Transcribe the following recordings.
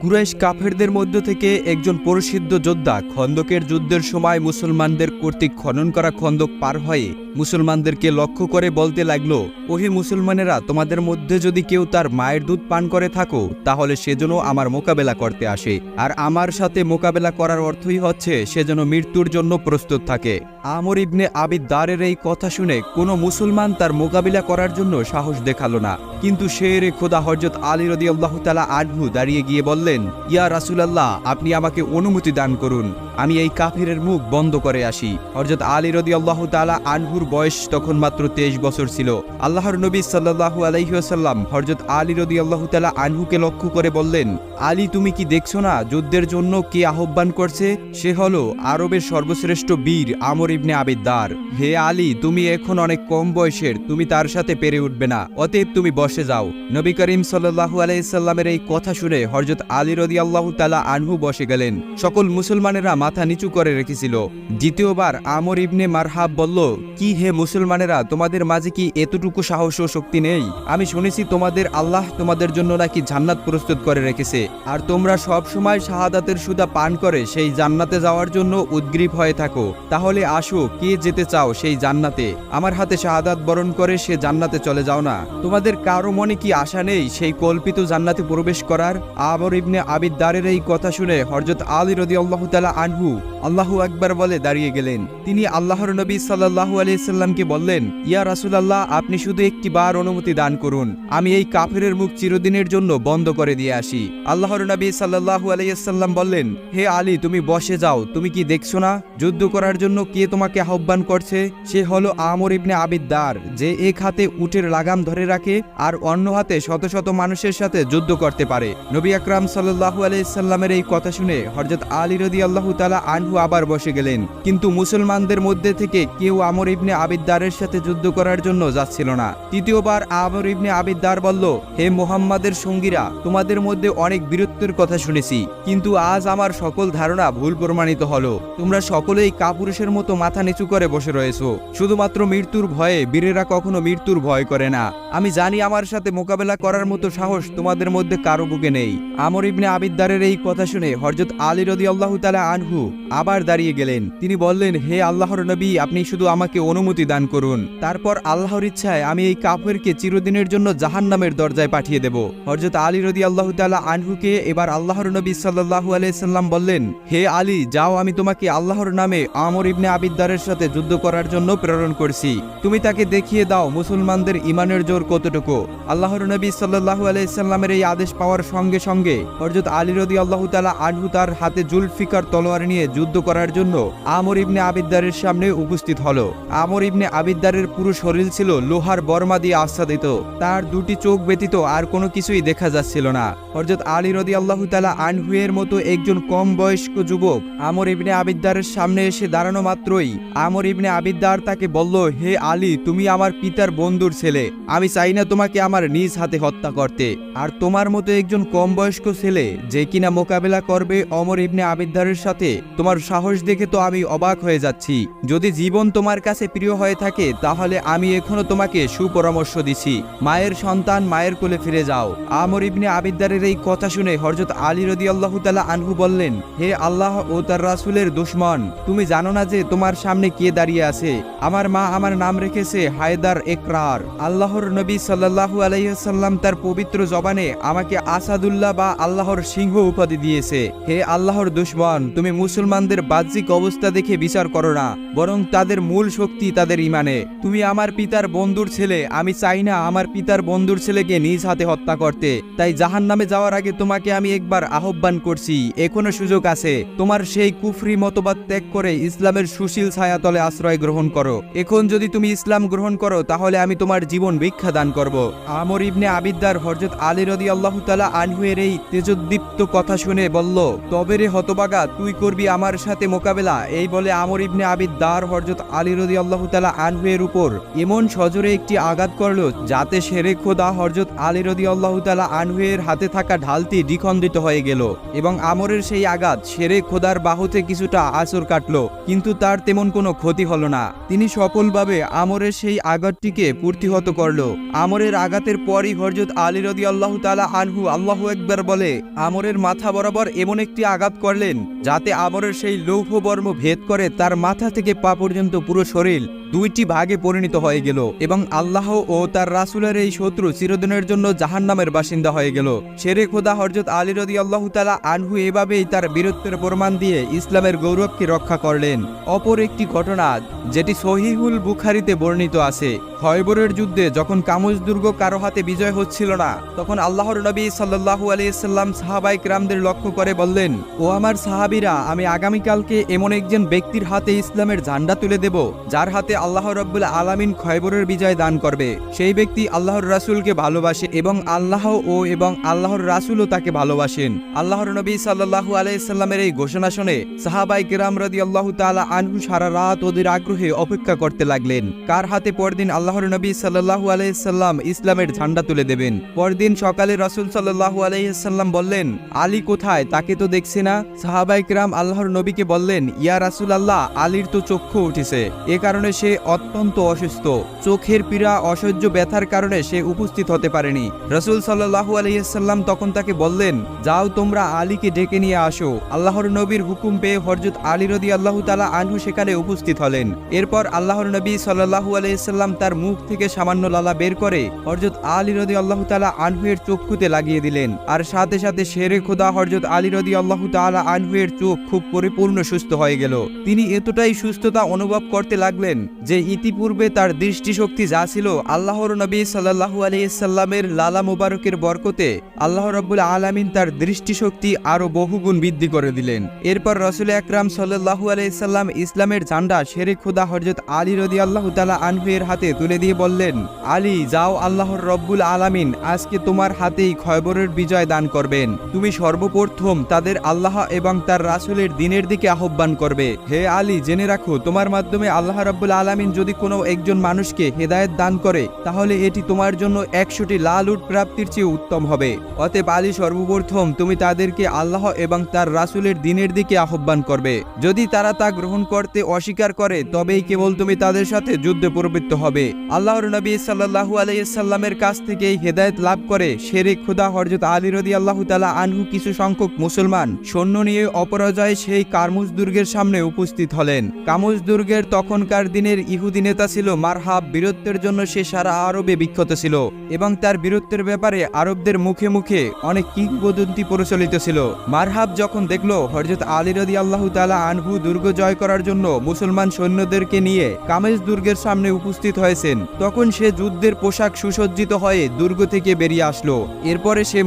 কুরাইশ কাফেরদের মধ্য থেকে একজন প্রসিদ্ধ যোদ্ধা খন্দকের যুদ্ধের সময় মুসলমানদের কর্তৃক খনন করা খন্দক পার হয়ে মুসলমানদেরকে লক্ষ্য করে বলতে লাগল, ওহে মুসলমানেরা, তোমাদের মধ্যে যদি কেউ তার মায়ের দুধ পান করে থাকো, তাহলে সেজন্য আমার মোকাবেলা করতে আসে। আর আমার সাথে মোকাবেলা করার অর্থই হচ্ছে সে যেন মৃত্যুর জন্য প্রস্তুত থাকে। আমর ইবনে আবিদ দারের এই কথা শুনে কোনো মুসলমান তার মোকাবিলা করার জন্য সাহস দেখাল না। কিন্তু সে রে খোদা হজরত আলী রদি আল্লাহ তালা আনহু দাঁড়িয়ে গিয়ে বললেন, ইয়া রাসুলাল্লাহ, আপনি আমাকে অনুমতি দান করুন। আমি এই কাফিরের মুখ বন্ধ করে আসি। হজরত আলী রদি আল্লাহ তালা আনহুর বয়স তখন মাত্র তেইশ বছর ছিল। আল্লাহর নবী সাল্লাহু আলাইসাল্লাম হজরত আলী রদি আল্লাহ তালা আনহুকে লক্ষ্য করে বললেন, আলী, তুমি কি দেখছ না যুদ্ধের জন্য কে আহ্বান করছে? সে হলো আরবের সর্বশ্রেষ্ঠ বীর আমর ইবনে আবিদ্দার হে আলী, তুমি এখন অনেক কম বয়সের, তুমি তার সাথে পেরে উঠবে না। অতএব তুমি বসে যাও। নবী করিম সাল্লাহু আলাইসাল্লামের এই কথা শুনে হরজত আলী রদি আল্লাহ তালা আনহু বসে গেলেন। সকল মুসলমানেরা মাথা নিচু করে রেখেছিল। দ্বিতীয়বার আমর ইবনে মারহাব বলল, কি হে মুসলমানেরা, তোমাদের মাঝে কি এতটুকু সাহস ও শক্তি নেই? আমি শুনেছি তোমাদের আল্লাহ তোমাদের জন্য নাকি জান্নাত প্রস্তুত করে রেখেছে। আর তোমরা সব সময় শাহাদাতের সুদা পান করে সেই জান্নাতে যাওয়ার জন্য উদ্গ্রীব হয়ে থাকো। তাহলে আসো, কে যেতে চাও সেই জান্নাতে। আমার হাতে শাহাদাত বরণ করে সে জান্নাতে চলে যাও না। তোমাদের কারও মনে কি আশা নেই সেই কল্পিত জান্নাতে প্রবেশ করার? আবর ইবনে আবিদ্দারের এই কথা শুনে হরজত আলী রদি আল্লাহ তালা আনহু আল্লাহু একবার বলে দাঁড়িয়ে গেলেন। তিনি আল্লাহর নবী সাল্লাহু আলাইসাল্লামকে বললেন, ইয়া রাসুলাল্লাহ, আপনি শুধু একটি বার অনুমতি দান করুন। আমি এই কাফেরের মুখ চিরদিনের জন্য বন্ধ করে দিয়ে আসি। আল্লাহর নবী সাল্লাহু আলাইসাল্লাম বললেন, হে আলী, তুমি বসে যাও। তুমি কি দেখছ না? যুদ্ধ করার জন্য কে তোমাকে আহ্বান করছে? সে হলো আমর ইবনে আবিদ্দার যে এক হাতে উটের লাগাম ধরে রাখে আর অন্য হাতে শত শত মানুষের সাথে যুদ্ধ করতে পারে। নবী আকরাম সাল্লাহু আলাইসাল্লামের এই কথা শুনে হরজত আলী রদি আল্লাহ তালা আনহু আবার বসে গেলেন। কিন্তু মুসলমানদের মধ্যে থেকে কেউ আমর ইবনে আবিদ্দারের সাথে যুদ্ধ করার জন্য যাচ্ছিল না। তৃতীয়বার আমর ইবনে আবিদ্দার বলল, হে মোহাম্মদের সঙ্গীরা, তোমাদের মধ্যে অনেক বীরত্বের কথা শুনেছি, কিন্তু আজ আমার সকল ধারণা ভুল প্রমাণিত হলো। তোমরা সকলেই কাপুরুষের মতো মাথা নিচু করে বসে রয়েছো। শুধুমাত্র মৃত্যুর ভয়ে বীরেরা কখনো মৃত্যুর ভয় করে না। আমি জানি আমার সাথে মোকাবেলা করার মতো সাহস তোমাদের মধ্যে কারও বুকে নেই। আমর ইবনে আবিদ্দারের এই কথা শুনে হরজত আলী রদি আল্লাহ তালা আনহু আবার দাঁড়িয়ে গেলেন। তিনি বললেন, হে আল্লাহর নবী, আপনি শুধু আমাকে অনুমতি দান করুন। তারপর আল্লাহর ইচ্ছায় আমি এই কাফেরকে চিরদিনের জন্য জাহান্নামের দরজায় পাঠিয়ে দেব। হরজত আলী রদি আল্লাহ তালা আনহুকে এবার আল্লাহর নবী সাল্লাহু আলাইসাল্লাম বললেন, হে আলী, যাও, আমি তোমাকে আল্লাহর নামে আমর ইবনে আবিদ্দারের সাথে যুদ্ধ করার জন্য প্রেরণ করছি। তুমি তাকে দেখিয়ে দাও মুসলমানদের ইমানের জোর কতটুকু। আল্লাহর নবী সাল্লাহু আলাইসাল্লামের এই আদেশ পাওয়ার সঙ্গে সঙ্গে হরজত আলী রদি আল্লাহ তালা আনহু তার হাতে জুলফিকার তলোয়ার নিয়ে যুদ্ধ করার জন্য আমর ইবনে আবিদ্দারের সামনে উপস্থিত হলো। আমর ইবনে আবিদ্দারের পুরো শরীর ছিল লোহার বর্মা দিয়ে আচ্ছাদিত। তার দুটি চোখ ব্যতীত আর কোনো কিছুই দেখা যাচ্ছিল না। হরজত আলী রদি আল্লাহ তালা আনহুয়ের মতো একজন কম বয়স্ক যুবক আমর ইবনে আবিদ্দারের সামনে এসে দাঁড়ানো মাত্রই আমর ইবনে আবিদ্দার তাকে বলল, হে আলী, তুমি আমার পিতার বন্ধুর ছেলে। আমি চাই না তোমাকে আমার নিজ হাতে হত্যা করতে। আর তোমার মতো একজন কম বয়স্ক ছেলে যে কিনা মোকাবেলা করবে অমর ইবনে আবিদ্দারের সাথে, তোমার সাহস দেখে তো আমি অবাক হয়ে যাচ্ছি। যদি জীবন তোমার কাছে প্রিয় হয়ে থাকে, তাহলে আমি এখনও তোমাকে সুপরামর্শ দিছি। মায়ের সন্তান মায়ের কোলে ফিরে যাও। আমর ইবনে আবিদ্দারের এই কথা শুনে হরজত আলী রদি আল্লাহ তালা আনহু বললেন, হে আল্লাহ ও তার রাসুলের দুশ্মন, তুমি জানো না যে তোমার সামনে কে দাঁড়িয়ে আছে? আমার মা আমার নাম রেখেছে হায়দার একরার। আল্লাহর নবী সাল্লাহু আলাইসাল্লাম তার পবিত্র জবানে আমাকে আসাদুল্লাহ বা আল্লাহর সিংহ উপাধি দিয়েছে। হে আল্লাহর দুশ্মন, তুমি মুসলমানদের বাহ্যিক অবস্থা দেখে বিচার করো না, বরং তাদের মূল শক্তি তাদের ইমানে। তুমি আমার পিতার বন্ধুর ছেলে, আমি চাই না আমার পিতার বন্ধুর ছেলেকে নিজ হাতে হত্যা করতে। তাই জাহান নামে যাওয়ার আগে তোমাকে আমি একবার আহ্বান করছি, এখনও সুযোগ আছে। তোমার সেই কুফরি মতবাদ ত্যাগ করে ইসলামের সুশীল ছায়াতলে আশ্রয় গ্রহণ করো। এখন যদি তুমি ইসলাম গ্রহণ করো, তাহলে আমি তোমার জীবন ভিক্ষা দান করব। আমর ইবনে আবিদ্দার হরজত আলী রদি আল্লাহ তালা আনহুয়ের এই তেজোদ্দীপ্ত কথা শুনে বলল, তবে রে হতবাগা, তুই করবি আমার সাথে মোকাবেলা? এই বলে আমর ইবনে আবিদ্দার হরজত আলী রদি আল্লাহ তালা আনহুয়ের উপর এমন সজোরে একটি আঘাত করল, যাতে সেরে খোদা হরজত আলী রদি আল্লাহ তালা আনহুয়ের হাতে থাকা ঢালটি দ্বিখণ্ডিত হয়ে গেল এবং আমরের সেই আঘাত সেরে খোদার বাহুতে কিছুটা আঁচড় কাটল, কিন্তু তার তেমন কোনো ক্ষতি হলো না। তিনি সফলভাবে আমরের সেই আঘাতটিকে প্রতিহত করল। আমরের আঘাতের পরই হরজত আলী রদি আল্লাহ তালা আনহু আল্লাহ একবার বলে বলে, আমরের মাথা বরাবর এমন একটি আঘাত করলেন, যাতে আমরের সেই লৌহ বর্ম ভেদ করে তার মাথা থেকে পা পর্যন্ত পুরো শরীর দুইটি ভাগে পরিণত হয়ে গেল এবং আল্লাহ ও তার রাসুলের এই শত্রু চিরদিনের জন্য জাহান্নামের বাসিন্দা হয়ে গেল। শেরে খোদা হরজত আলী রদি আল্লাহ তালা আনহু এভাবেই তার বীরত্বের প্রমাণ দিয়ে ইসলামের গৌরবকে রক্ষা করলেন। অপর একটি ঘটনা, যেটি সহিহুল বুখারিতে বর্ণিত আছে। খয়বরের যুদ্ধে যখন কামুজ দুর্গ কারও হাতে বিজয় হচ্ছিল না, তখন আল্লাহর নবী সাল্লাহু আলিয়াল্লাম সাহাবাইক রামদের লক্ষ্য করে বললেন, ও আমার সাহাবিরা, আমি আগামীকালকে এমন একজন ব্যক্তির হাতে ইসলামের ঝান্ডা তুলে দেব, যার হাতে আল্লাহ রব্বুল আলামিন খয়বরের বিজয় দান করবে। সেই ব্যক্তি আল্লাহর রাসূলকে ভালোবাসে এবং আল্লাহ ও এবং আল্লাহর রাসূলও তাকে ভালোবাসেন। আল্লাহর নবী সাল্লাহু আলাইসাল্লামের এই ঘোষণা শুনে সাহাবাই কিরাম রদি আল্লাহ তালা আনহু সারা রাত ওদের আগ্রহে অপেক্ষা করতে লাগলেন। কার হাতে পরদিন আল্লাহর নবী সাল্লাহু আলাইসাল্লাম ইসলামের ঝান্ডা তুলে দেবেন? পরদিন সকালে রসুল সাল্লাহু আলাইসাল্লাম বললেন, আলী কোথায়? তাকে তো দেখছি না। সাহাবাই কিরাম আল্লাহর নবীকে বললেন, ইয়া রাসুল আল্লাহ আলীর তো চক্ষু উঠেছে। এ কারণে সে অত্যন্ত অসুস্থ। চোখের পীড়া, অসহ্য ব্যথার কারণে সে উপস্থিত হতে পারেনি। রসুল সাল্লাহু আলহিহাল্লাম তখন তাকে বললেন, যাও তোমরা আলীকে ডেকে নিয়ে আসো। আল্লাহর নবীর হুকুম পেয়ে হরজত আলী রদি আল্লাহ তালা আনহু সেখানে উপস্থিত হলেন। এরপর আল্লাহর নবী সাল্লাহু আলহিহাল্লাম তার মুখ থেকে সামান্য লালা বের করে হরজত আলী রদি আল্লাহ তালা আনহুয়ের চক্ষুতে লাগিয়ে দিলেন। আর সাথে সাথে শেরে খোদা হরজত আলী রদি আল্লাহ তালা আনহুয়ের চোখ খুব পরিপূর্ণ সুস্থ হয়ে গেল। তিনি এতটাই সুস্থতা অনুভব করতে লাগলেন যে ইতিপূর্বে তার দৃষ্টিশক্তি যা ছিল আল্লাহর নবী সাল্লাহু আলিয়াল্লামের লালা মুবারকের বরকতে আল্লাহ রব্বুল আলমিন তার দৃষ্টিশক্তি আরও বহুগুণ বৃদ্ধি করে দিলেন। এরপর রসুল আকরাম সাল্লাহু আলাইসাল্লাম ইসলামের ঝান্ডা শেরে খুদা হরজত আলী রদি আল্লাহ তালা আনহুয়ের হাতে তুলে দিয়ে বললেন, আলী, যাও আল্লাহর রব্বুল আলামিন, আজকে তোমার হাতেই খয়বরের বিজয় দান করবেন। তুমি সর্বপ্রথম তাদের আল্লাহ এবং তার রাসুলের দিনের দিকে আহ্বান করবে। হে আলী, জেনে রাখো, তোমার মাধ্যমে আল্লাহ রব্বুল আলামিন যদি কোনো একজন মানুষকে হেদায়েত দান করে, তাহলে এটি তোমার জন্য একশোটি লাল উট প্রাপ্তির চেয়ে উত্তম হবে। অতএব আলী, সর্বপ্রথম তুমি তাদেরকে আল্লাহ এবং তার রাসুলের দিনের দিকে আহ্বান করবে। যদি তারা তা গ্রহণ করতে অস্বীকার করে, তবেই কেবল তুমি তাদের সাথে যুদ্ধে প্রবৃত্ত হবে। আল্লাহর নবী সাল্লাহু আলাইসাল্লামের কাছ থেকে হেদায়েত লাভ করে শেরে খুদা হরজত আলী রদি আল্লাহ তালা আনহু কিছু সংখ্যক মুসলমান সৈন্য নিয়ে অপরাজয় সেই কারমুজ দুর্গের সামনে উপস্থিত হলেন। কামুজ দুর্গের তখনকার দিনের ইহুদি নেতা ছিল মারহাব, বীরত্বের জন্য সে সারা আরবে বিখ্যাত ছিল এবং তার বীরত্বের ব্যাপারে আরবদের মুখে মুখে অনেক কিংবদন্তি প্রচলিত ছিল। মারহাব যখন দেখল হরজত আলী রদি আল্লাহ তালা আনহু দুর্গ জয় করার জন্য মুসলমান সৈন্যদেরকে নিয়ে কামেজ দুর্গের সামনে উপস্থিত হয়েছেন, তখন সে যুদ্ধের পোশাক সুসজ্জিত হয়ে দুর্গ থেকে বেরিয়ে আসলো। এরপরে সে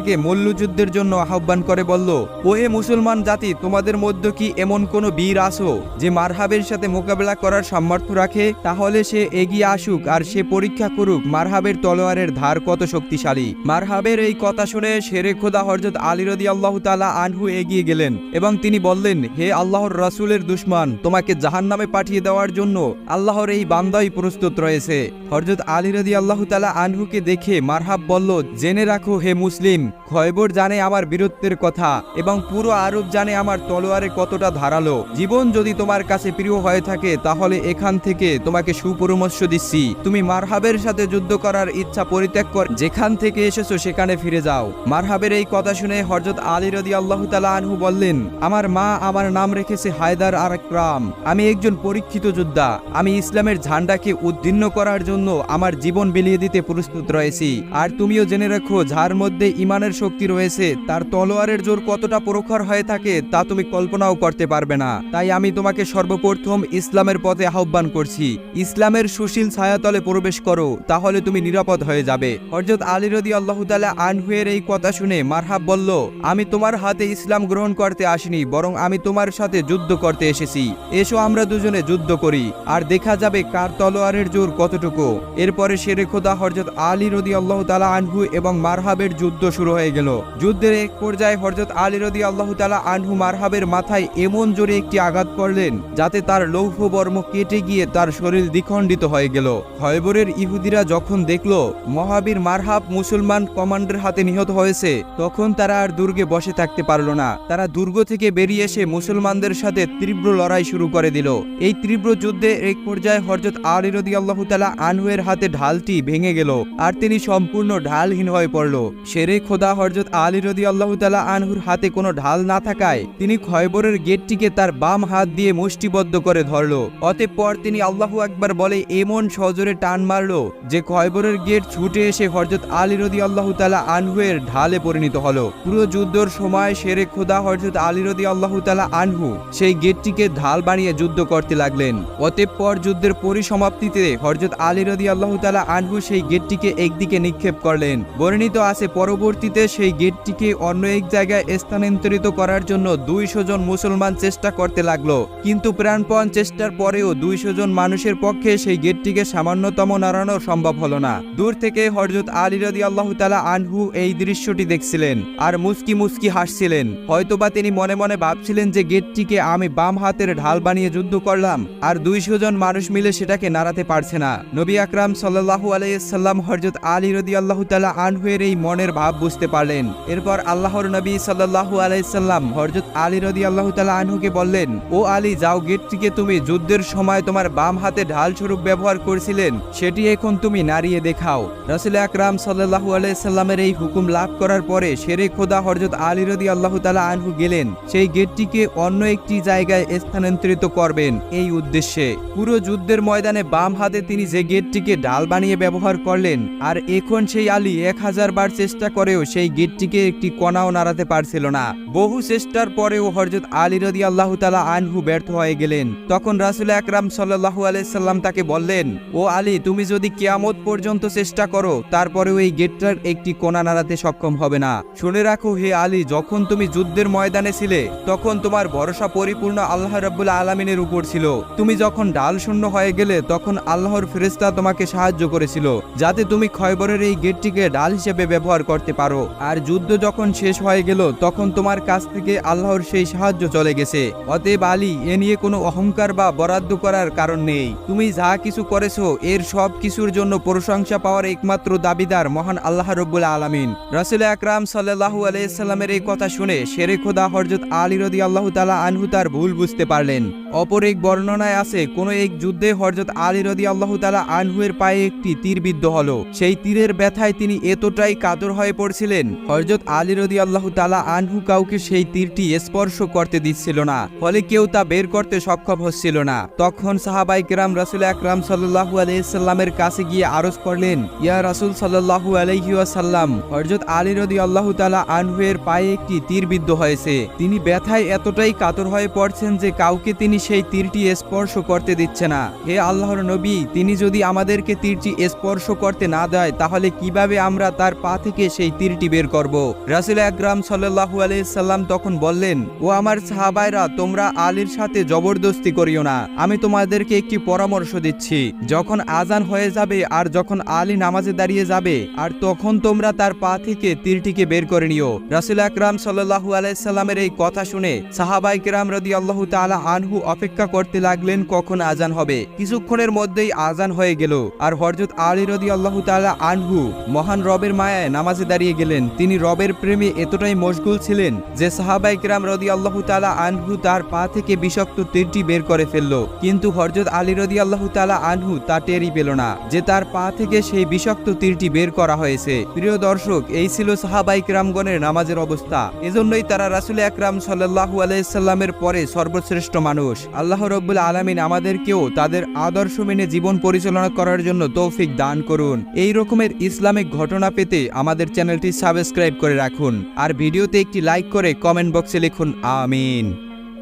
মুসলমানদেরকে মল্লযুদ্ধের জন্য আহ্বান করে বলল ওহে মুসলমান জাতি, তোমাদের মধ্যে কি এমন কোনো বীর আসো যে মারহাবের সাথে মোকাবেলা করার সামর্থ্য রাখে? তাহলে সে এগিয়ে আসুক আর সে পরীক্ষা করুক মারহাবের তলোয়ারের ধার কত শক্তিশালী। মারহাবের এই কথা শুনে শেরে খোদা হরজত আলী রদি আল্লাহ তালা আনহু এগিয়ে গেলেন এবং তিনি বললেন, হে আল্লাহর রাসুলের দুশ্মন, তোমাকে জাহান নামে পাঠিয়ে দেওয়ার জন্য আল্লাহর এই বান্দাই প্রস্তুত রয়েছে। হরজত আলী রদি আল্লাহ তালা আনহুকে দেখে মারহাব বলল, জেনে রাখো হে মুসলিম খয়বর জানে আমার বীরত্বের কথা এবং পুরো আরব জানে আমার তলোয়ারে কতটা ধারালো। জীবন যদি তোমার কাছে প্রিয় হয়ে থাকে, তাহলে এখান থেকে তোমাকে সুপরামর্শ দিচ্ছি। তুমি মারহাবের সাথে যুদ্ধ করার ইচ্ছা পরিত্যাগ কর। যেখান থেকে এসেছ, সেখানে ফিরে যাও। মারহাবের এই কথা শুনে হরজত আলী রদি আল্লাহ তালা আনহু বললেন, আমার মা আমার নাম রেখেছে হায়দার আর রাম। আমি একজন পরীক্ষিত যোদ্ধা। আমি ইসলামের ঝান্ডাকে উদ্দীর্ণ করার জন্য আমার জীবন বিলিয়ে দিতে প্রস্তুত রয়েছি। আর তুমিও জেনে রাখো, যার মধ্যে ইমানের শক্তি রয়েছে, তার তলোয়ারের জোর কতটা প্রখর হয়ে থাকে তা তুমি কল্পনাও করতে পারবে না। তাই আমি তোমাকে সর্বপ্রথম ইসলামের পথে আহ্বান করছি। ইসলামের সুশীল ছায়াতলে প্রবেশ করো, তাহলে তুমি নিরাপদ হয়ে যাবে। হরজত আলী রদি আল্লাহ তালা আনহুয়ের এই কথা শুনে মারহাব বলল, আমি তোমার হাতে ইসলাম গ্রহণ করতে আসিনি, বরং আমি তোমার সাথে যুদ্ধ করতে এসেছি। এসো আমরা দুজনে যুদ্ধ করি, আর দেখা যাবে কার তলোয়ারের জোর কতটুকু। এরপরে শেরে খোদা হরজত আলী রদি আল্লাহ তালা আনহু এবং মারহাবের যুদ্ধ শুরু হয়ে গেল। যুদ্ধের এক পর্যায়ে হরজত আলী রদি আল্লাহ তালা আনহু মারহাবের মাথায় এমন জোরে একটি আঘাত করলেন যাতে তার লৌহ বর্ম কেটে গিয়ে তার শরীর দ্বিখণ্ডিত হয়ে গেল। হয়বরের ইহুদিরা যখন দেখল, মহাবীর মারহাব মুসলমান কমান্ডার হাতে নিহত হয়েছে, তখন তারা আর দুর্গে বসে থাকতে পারল না। তারা দুর্গ থেকে বেরিয়ে এসে মুসলমানদের সাথে তীব্র লড়াই শুরু করে দিল। এই তীব্র যুদ্ধে এক পর্যায়ে হরজত আলী রদি আল্লাহ তালা আনহুয়ের হাতে ঢালটি ভেঙে গেল, আর তিনি সম্পূর্ণ ঢালহীন হয়ে পড়ল। শেরে খোদা হরজত আলী রদি আল্লাহ তালা আনহুর হাতে কোনো ঢাল না থাকায় তিনি খয়বরের গেটটিকে তার বাম হাত দিয়ে মুষ্টিবদ্ধ করে ধরল। অতঃপর তিনি আল্লাহু আকবার বলে, এমন সজোরে টান মারল যে খয়বরের গেট ছুটে এসে হরজত আলী রদি আল্লাহ তালা আনহুয়ের ঢালে পরিণত হলো। পুরো যুদ্ধর সময় শেরে খোদা হরজত আলী রদি আল্লাহ তালা আনহু সেই গেটটিকে ঢাল বানিয়ে যুদ্ধ করতে লাগলেন। অতঃপর যুদ্ধের পরিসমাপ্তিতে হরজত আলী রদি আল্লাহ তালা আনহু সেই গেটটিকে একদিকে নিক্ষেপ করলেন। বর্ণিত আছে পরবর্তীতে সেই গেটটিকে অন্য এক জায়গায় স্থানান্তরিত করার জন্য দুইশো জন মুসলমান চেষ্টা করতে লাগল। কিন্তু প্রাণপণ চেষ্টার পরেও দুইশো জন মানুষের পক্ষে সেই গেটটিকে সামান্যতম নাড়ানো সম্ভব হলো না। দূর থেকে হরজত আলী রদি আল্লাহ তালা আনহু এই দৃশ্যটি দেখছিলেন আর মুস্কি মুস্কি হাসছিলেন। হয়তোবা তিনি মনে মনে ভাবছিলেন যে গেটটিকে আমি বাম হাতের ঢাল বানিয়ে যুদ্ধ করলাম আর দুইশো জন মানুষ মিলে সেটাকে নাড়াতে পারছে না। নবী আকরাম সাল্লাহু আলাইসাল্লাম হরজত আলী রদি আল্লাহ তালা আনহুয়ের এই মনের ভাব বুঝতে পারলেন। এরপর আল্লাহর নবী সাল্লাহু আলাইসাল্লাম হরজত আলী রদি আল্লাহ আনহুকে বললেন, ও আলী, যাও গেটটিকে তুমি যুদ্ধের সময় তোমার বাম হাতে ঢাল স্বরূপ ব্যবহার করেছিলেন, সেটি এখন তুমি নাড়িয়ে দেখাও। রসুল আকরাম সাল্লাহু আলাইসাল্লামের এই হুকুম লাভ করার পরে শেরে খোদা হরজত আলী রদি আল্লাহ তালা আনহু গেলেন। সেই গেটটিকে অন্য একটি জায়গায় স্থানান্তরিত করবেন এই উদ্দেশ্যে। পুরো যুদ্ধের ময়দানে বাম হাতে তিনি যে গেটটিকে ডাল বানিয়ে ব্যবহার করলেন, আর এখন সেই আলী এক হাজার বার চেষ্টা করেও সেই গেটটিকে একটি কণাও নাড়াতে পারছিল না। বহু চেষ্টার পরেও হরজত আলী রদি আল্লাহ তালা আনহু ব্যর্থ হয়ে গেলেন। তখন রাসুল আকরাম সাল্লাহু আলাইসাল্লাম তাকে বললেন, ও আলী, তুমি যদি কেয়ামত পর্যন্ত চেষ্টা করো, তারপরেও এই গেটটার একটি কোণা নাড়াতে সক্ষম হবে না। শুনে রাখো হে আলী, যখন তুমি যুদ্ধের ময়দানে ছিলে, তখন তোমার ভরসা পরিপূর্ণ আল্লাহ রাব্বুল আলমিনের উপর ছিল। তুমি যখন ডাল শূন্য হয়ে গেলে, তখন আল্লাহর ফেরেস্তা তোমাকে সাহায্য করেছিল, যাতে তুমি খয়বরের এই গেটটিকে ডাল হিসেবে ব্যবহার করতে পারো। আর যুদ্ধ যখন শেষ হয়ে গেল, তখন তোমার কাছ থেকে আল্লাহর সেই সাহায্য চলে গেছে। অতএব আলী, এ নিয়ে কোনো অহংকার বা বরাদ্দ করার কারণ নেই। তুমি যা কিছু করেছ, এর সব কিছুর জন্য প্রশংসা পাওয়ার একমাত্র দাবিদার মহান আল্লাহ রব্বুল আলমিন। রাসুল আকরাম সাল্লাহু আলাইসাল্লামের এই কথা শুনে শেরে খোদা হরজত আলী রদি আল্লাহ তালা আনহু তার ভুল বুঝতে পারলেন। অপর এক বর্ণনায় আছে, কোন এক যুদ্ধে হরজত আলী রদি আল্লাহ তালা আনহুয়ের পায়ে একটি তীর বিদ্ধ হলো। সেই তীরের ব্যথায় তিনি এতটাই কাতর হয়ে পড়ছিলেন হরজত আলী রদি আল্লাহ তালা আনহু কাউকে সেই তীরটি স্পর্শ করতে দিচ্ছিল না, ফলে কেউ তা বের করতে সক্ষম হচ্ছিল না। তখন সাহাবাই কেরাম রাসুল আকরাম সাল্লাহু আলাইসাল্লামের কাছে গিয়ে আরজ করলেন, ইয়া রাসুল সাল্লাহু আলাইহাসাল্লাম হরজত আলী রদি আল্লাহ তালা আনহুয়ের পায়ে একটি তীর বিদ্ধ হয়েছে। তিনি ব্যথায় এতটাই কাতর হয়ে পড়ছেন যে কাউকে তিনি সেই তীরটি স্পর্শ করতে দিচ্ছে না। হে আল্লাহর নবী, তিনি যদি আমাদেরকে তীরটি স্পর্শ করতে না দেয়, তাহলে কীভাবে আমরা তার পা থেকে সেই তীরটি বের করব? রাসুল আকরাম সাল্লাহু আলাইসাল্লাম তখন বললেন, ও আমার সাহাবায়রা, তোমরা আলীর সাথে জবরদস্তি করিও না। আমি তোমাদেরকে একটি পরামর্শ দিচ্ছি। যখন আজান হয়ে যাবে আর যখন আলী নামাজে দাঁড়িয়ে যাবে, আর তখন তোমরা তার পা থেকে তীরটিকে বের করে নিও। রাসুল আকরাম সাল্লাহু আলাইসাল্লামের এই কথা শুনে সাহাবাই কেরাম রদি আল্লাহ তালা আনহু অপেক্ষা করতে লাগলেন কখন আজান হবে। কিছুক্ষণের মধ্যেই আজান হয়ে গেল। আর হরজত আলী রদি আল্লাহ তালা আনহু, মহান রবের মায়ায় নামাজে দাঁড়িয়ে গেলেন। তিনি রবের প্রেমে এতটাই মশগুল ছিলেন যে সাহাবাই কেরাম রদি আল্লাহ তালা আনহু তার পা থেকে বিষাক্ত তীরটি বের করে ফেলল। কিন্তু হরজত আলী রদি আল্লাহ তালা আনহু তা টেরই পেল না যে তার পা থেকে সেই বিষাক্ত তীরটি বের করা হয়েছে। প্রিয় দর্শক, এই ছিল সাহাবাই কেরামগণের নামাজের অবস্থা। এজন্যই তারা রাসুল আকরাম সাল্লাহু আলাইসাল্লামের পরে সর্বশ্রেষ্ঠ মানুষ। আল্লাহ রব্বুল আলমিন আমাদেরকেও তাদের আদর্শ মেনে জীবন পরিচালনা করার জন্য তৌফিক দান করুন। এই রকমের ইসলামিক ঘটনা পেতে আমাদের চ্যানেলটি সাবস্ক্রাইব করে রাখুন। আর ভিডিওতে একটি লাইক করে কমেন্ট বক্সে লিখুন, আমিন।